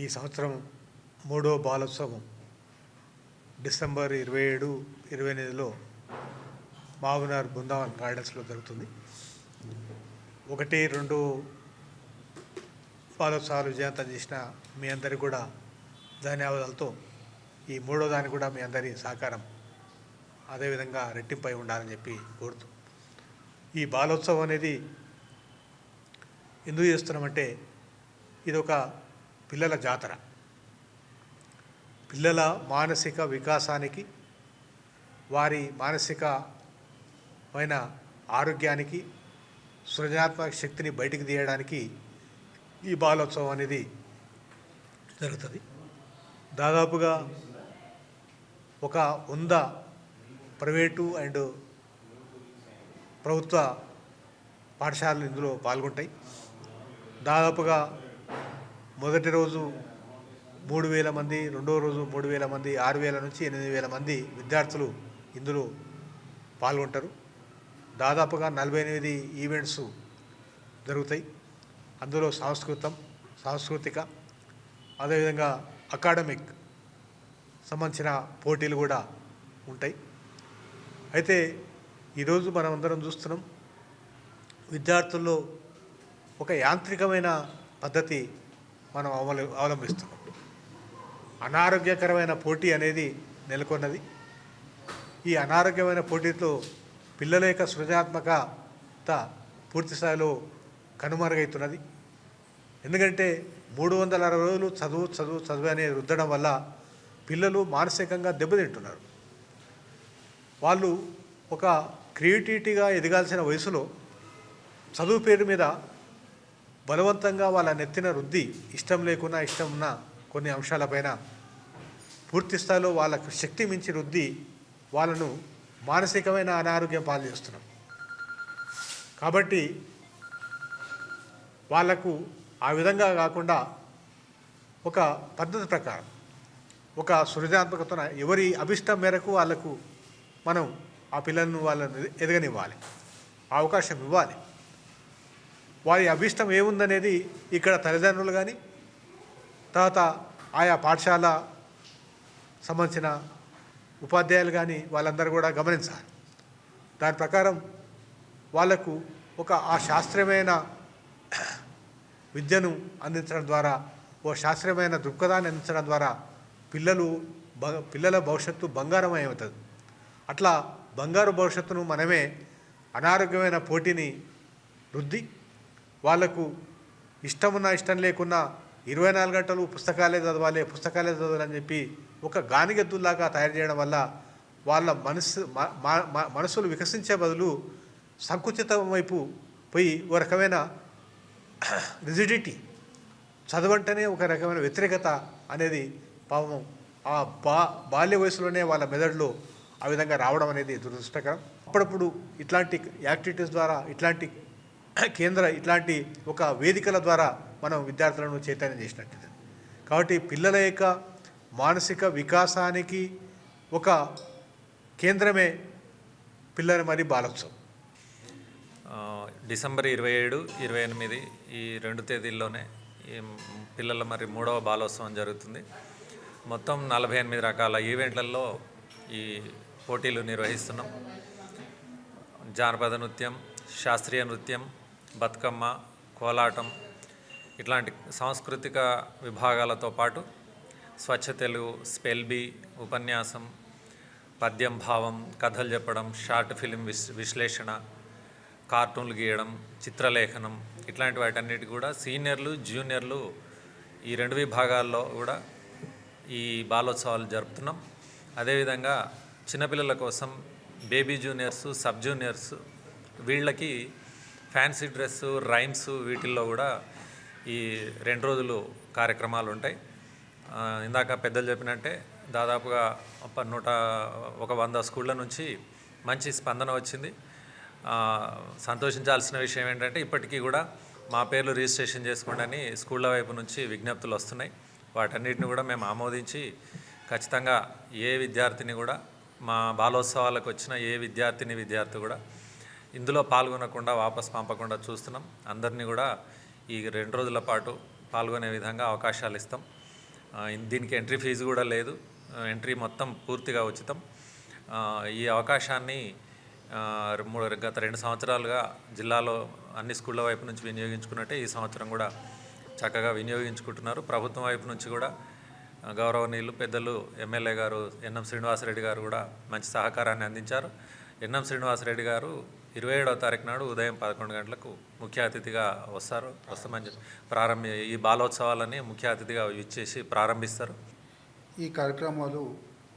ఈ సంవత్సరం మూడో బాలోత్సవం. డిసెంబర్ ఇరవై ఏడు ఇరవై ఎనిమిదిలో మావునార్ బృందావన్ గార్డెన్స్లో జరుగుతుంది. ఒకటి రెండు బాలోత్సవాలు విజయంతం చేసిన మీ అందరికి కూడా ధన్యవాదాలతో ఈ మూడో దానికి కూడా మీ అందరి సహకారం అదేవిధంగా రెట్టింపై ఉండాలని చెప్పి కోరుతూ. ఈ బాలోత్సవం అనేది ఎందుకు చేస్తున్నామంటే ఇది ఒక పిల్లల జాతర. పిల్లల మానసిక వికాసానికి వారి మానసికమైన ఆరోగ్యానికి సృజనాత్మక శక్తిని బయటికి తీయడానికి ఈ బాలోత్సవం అనేది జరుగుతుంది. దాదాపుగా ఒక వంద ప్రైవేటు అండ్ ప్రభుత్వ పాఠశాలలు ఇందులో పాల్గొంటాయి. దాదాపుగా మొదటి రోజు మూడు వేల మంది రెండో రోజు మూడు వేల మంది ఆరు వేల నుంచి ఎనిమిది వేల మంది విద్యార్థులు ఇందులో పాల్గొంటారు. దాదాపుగా నలభై ఎనిమిది ఈవెంట్స్ జరుగుతాయి. అందులో సాంస్కృతం సాంస్కృతిక అదేవిధంగా అకాడమిక్ సంబంధించిన పోటీలు కూడా ఉంటాయి. అయితే ఈరోజు మనం అందరం చూస్తున్నాం విద్యార్థుల్లో ఒక యాంత్రికమైన పద్ధతి మనం అవల అవలంబిస్తున్నాం. అనారోగ్యకరమైన పోటీ అనేది నెలకొన్నది. ఈ అనారోగ్యమైన పోటీతో పిల్లల యొక్క సృజనాత్మకత పూర్తి స్థాయిలో కనుమరుగవుతున్నది ఎందుకంటే మూడు వందల అరవై రోజులు చదువు చదువు చదువు అనేది రుద్దడం వల్ల పిల్లలు మానసికంగా దెబ్బతింటున్నారు. వాళ్ళు ఒక క్రియేటివిటీగా ఎదగాల్సిన వయసులో చదువు పేరు మీద బలవంతంగా వాళ్ళ నెత్తిన రుద్ది ఇష్టం లేకున్నా ఇష్టం ఉన్న కొన్ని అంశాలపైన పూర్తి స్థాయిలో వాళ్ళకు శక్తి మించి రుద్ది వాళ్ళను మానసికమైన అనారోగ్యం పాలు చేస్తున్నాం కాబట్టి వాళ్ళకు ఆ విధంగా కాకుండా ఒక పద్ధతి ప్రకారం ఒక సృజనాత్మకతన ఎవరి అభిష్టం మేరకు వాళ్ళకు మనం ఆ పిల్లలను వాళ్ళని ఎదగనివ్వాలి ఆ అవకాశం ఇవ్వాలి. వారి అభిష్టం ఏముందనేది ఇక్కడ తల్లిదండ్రులు కానీ తర్వాత ఆయా పాఠశాల సంబంధించిన ఉపాధ్యాయులు కానీ వాళ్ళందరూ కూడా గమనించాలి. దాని ప్రకారం వాళ్ళకు ఒక ఆ శాస్త్రీయమైన విద్యను అందించడం ద్వారా ఓ శాస్త్రీయమైన దృక్పథాన్ని అందించడం ద్వారా పిల్లలు బ పిల్లల భవిష్యత్తు బంగారమై అవుతుంది అట్లా బంగారు భవిష్యత్తును మనమే అనారోగ్యమైన పోటీని రుద్ది వాళ్ళకు ఇష్టమున్నా ఇష్టం లేకున్నా ఇరవై నాలుగు గంటలు పుస్తకాలే చదవాలి పుస్తకాలే చదవాలని చెప్పి ఒక గానిగెద్దుల్లాగా తయారు చేయడం వల్ల వాళ్ళ మనసు మనసులు వికసించే బదులు సంకుచితం వైపు పోయి ఒక రకమైన రిజిడిటీ చదవంటేనే ఒక రకమైన వ్యతిరేకత అనేది పాపం ఆ బా బాల్య వయసులోనే వాళ్ళ మెదడులో ఆ విధంగా రావడం అనేది దురదృష్టకరం. అప్పుడప్పుడు ఇట్లాంటి యాక్టివిటీస్ ద్వారా ఇట్లాంటి కేంద్ర ఇట్లాంటి ఒక వేదికల ద్వారా మనం విద్యార్థులను చైతన్యం చేసినట్టు. కాబట్టి పిల్లల యొక్క మానసిక వికాసానికి ఒక కేంద్రమే పిల్లల మరి బాలోత్సవం. డిసెంబర్ ఇరవై ఏడు ఇరవై ఎనిమిది ఈ రెండు తేదీల్లోనే ఈ పిల్లల మరి మూడవ బాలోత్సవం జరుగుతుంది. మొత్తం నలభై ఎనిమిది రకాల ఈవెంట్లలో ఈ పోటీలు నిర్వహిస్తున్నాం. జానపద నృత్యం శాస్త్రీయ నృత్యం బతుకమ్మ కోలాటం ఇట్లాంటి సాంస్కృతిక విభాగాలతో పాటు స్వచ్ఛ తెలుగు స్పెల్ బీ ఉపన్యాసం పద్యం భావం కథలు చెప్పడం షార్ట్ ఫిలిం విశ్ విశ్లేషణ కార్టూన్లు గీయడం చిత్రలేఖనం ఇట్లాంటి వాటన్నిటి కూడా సీనియర్లు జూనియర్లు ఈ రెండు విభాగాల్లో కూడా ఈ బాలోత్సవాలు జరుపుతున్నాం. అదేవిధంగా చిన్నపిల్లల కోసం బేబీ జూనియర్స్ సబ్ జూనియర్స్ వీళ్ళకి ఫ్యాన్సీ డ్రెస్సు రైమ్స్ వీటిల్లో కూడా ఈ రెండు రోజులు కార్యక్రమాలు ఉంటాయి ఇందాక పెద్దలు చెప్పినట్టే దాదాపుగా నూట ఒక వంద స్కూళ్ళ నుంచి మంచి స్పందన వచ్చింది. సంతోషించాల్సిన విషయం ఏంటంటే ఇప్పటికీ కూడా మా పేర్లు రిజిస్ట్రేషన్ చేసుకోండి స్కూళ్ళ వైపు నుంచి విజ్ఞప్తులు వస్తున్నాయి. వాటన్నిటిని కూడా మేము ఆమోదించి ఖచ్చితంగా ఏ విద్యార్థిని కూడా మా బాలోత్సవాలకు వచ్చిన ఏ విద్యార్థిని విద్యార్థి కూడా ఇందులో పాల్గొనకుండా వాపస్ పంపకుండా చూస్తున్నాం. అందరినీ కూడా ఈ రెండు రోజుల పాటు పాల్గొనే విధంగా అవకాశాలు ఇస్తాం. దీనికి ఎంట్రీ ఫీజు కూడా లేదు. ఎంట్రీ మొత్తం పూర్తిగా ఉచితం. ఈ అవకాశాన్ని మూడు గత రెండు సంవత్సరాలుగా జిల్లాలో అన్ని స్కూళ్ళ వైపు నుంచి వినియోగించుకున్నట్టే ఈ సంవత్సరం కూడా చక్కగా వినియోగించుకుంటున్నారు. ప్రభుత్వం వైపు నుంచి కూడా గౌరవనీయులు పెద్దలు ఎమ్మెల్యే గారు ఎన్ఎం శ్రీనివాసరెడ్డి గారు కూడా మంచి సహకారాన్ని అందించారు. ఎన్ఎం శ్రీనివాసరెడ్డి గారు ఇరవై ఏడవ తారీఖు నాడు ఉదయం పదకొండు గంటలకు ముఖ్య అతిథిగా వస్తారు. వస్తామని చెప్పి ప్రారంభ ఈ బాలోత్సవాలని ముఖ్య అతిథిగా ఇచ్చేసి ప్రారంభిస్తారు. ఈ కార్యక్రమాలు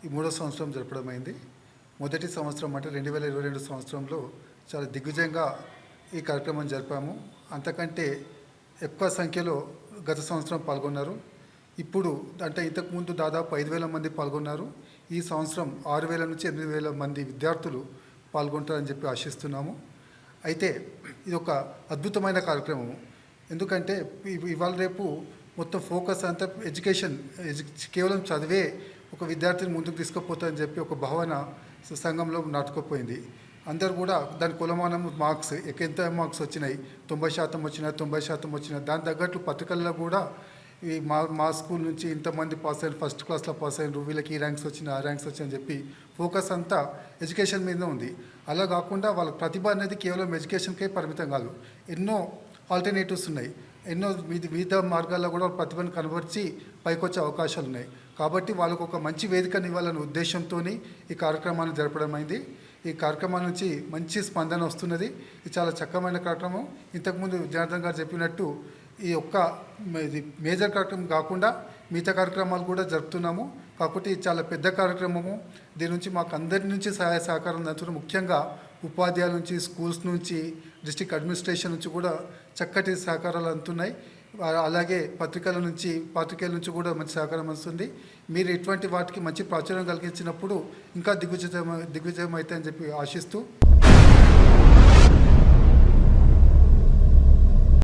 ఈ మూడో సంవత్సరం జరపడమైంది. మొదటి సంవత్సరం అంటే రెండు వేల ఇరవై రెండు సంవత్సరంలో చాలా దిగ్విజయంగా ఈ కార్యక్రమం జరిపాము. అంతకంటే ఎక్కువ సంఖ్యలో గత సంవత్సరం పాల్గొన్నారు. ఇప్పుడు అంటే ఇంతకుముందు దాదాపు ఐదు వేల మంది పాల్గొన్నారు. ఈ సంవత్సరం ఆరు వేల నుంచి ఎనిమిది వేల మంది విద్యార్థులు పాల్గొంటారని చెప్పి ఆశిస్తున్నాము. అయితే ఇది ఒక అద్భుతమైన కార్యక్రమం. ఎందుకంటే ఇవాళ రేపు మొత్తం ఫోకస్ అంతా ఎడ్యుకేషన్ ఎడ్యు- కేవలం చదివే ఒక విద్యార్థిని ముందుకు తీసుకుపోతారని చెప్పి ఒక భావన సంఘంలో నాటుకుపోయింది. అందరు కూడా దాని కులమానం మార్క్స్ ఎక్క- ఎంత మార్క్స్ వచ్చినాయి? తొంభై శాతం వచ్చినాయి తొంభై శాతం వచ్చినా దాని తగ్గట్లు పత్రికల్లో కూడా ఈ మా మా స్కూల్ నుంచి ఇంతమంది పాస్ అయిన ఫస్ట్ క్లాస్లో పాస్ అయ్యారు వీళ్ళకి ఈ ర్యాంక్స్ వచ్చిన ఆ ర్యాంక్స్ వచ్చాయని చెప్పి ఫోకస్ అంతా ఎడ్యుకేషన్ మీద ఉంది. అలా కాకుండా వాళ్ళ ప్రతిభ అనేది కేవలం ఎడ్యుకేషన్కే పరిమితం కాదు. ఎన్నో ఆల్టర్నేటివ్స్ ఉన్నాయి. ఎన్నో వివిధ వివిధ మార్గాల్లో కూడా వాళ్ళ ప్రతిభను కనబరిచి పైకొచ్చే అవకాశాలు ఉన్నాయి. కాబట్టి వాళ్ళకు ఒక మంచి వేదికను ఇవ్వాలనే ఉద్దేశంతో ఈ కార్యక్రమాన్ని జరపడం అయింది. ఈ కార్యక్రమం నుంచి మంచి స్పందన వస్తున్నది. ఇది చాలా చక్కమైన కార్యక్రమం. ఇంతకుముందు జనార్దన్ గారు చెప్పినట్టు ఈ ఒక్క ఇది మేజర్ కార్యక్రమం కాకుండా మిగతా కార్యక్రమాలు కూడా జరుపుతున్నాము. కాకపోతే ఇది చాలా పెద్ద కార్యక్రమము. దీని నుంచి మాకు అందరి నుంచి సహాయ సహకారం అందుతున్న ముఖ్యంగా ఉపాధ్యాయుల నుంచి స్కూల్స్ నుంచి డిస్టిక్ అడ్మినిస్ట్రేషన్ నుంచి కూడా చక్కటి సహకారాలు అందుతున్నాయి. అలాగే పత్రికల నుంచి పాత్రికేయుల నుంచి కూడా మంచి సహకారం వస్తుంది మీరు ఇటువంటి వాటికి మంచి ప్రాచుర్యం కలిగించినప్పుడు ఇంకా దిగ్విజయం దిగ్విజయం అవుతాయని చెప్పి ఆశిస్తూ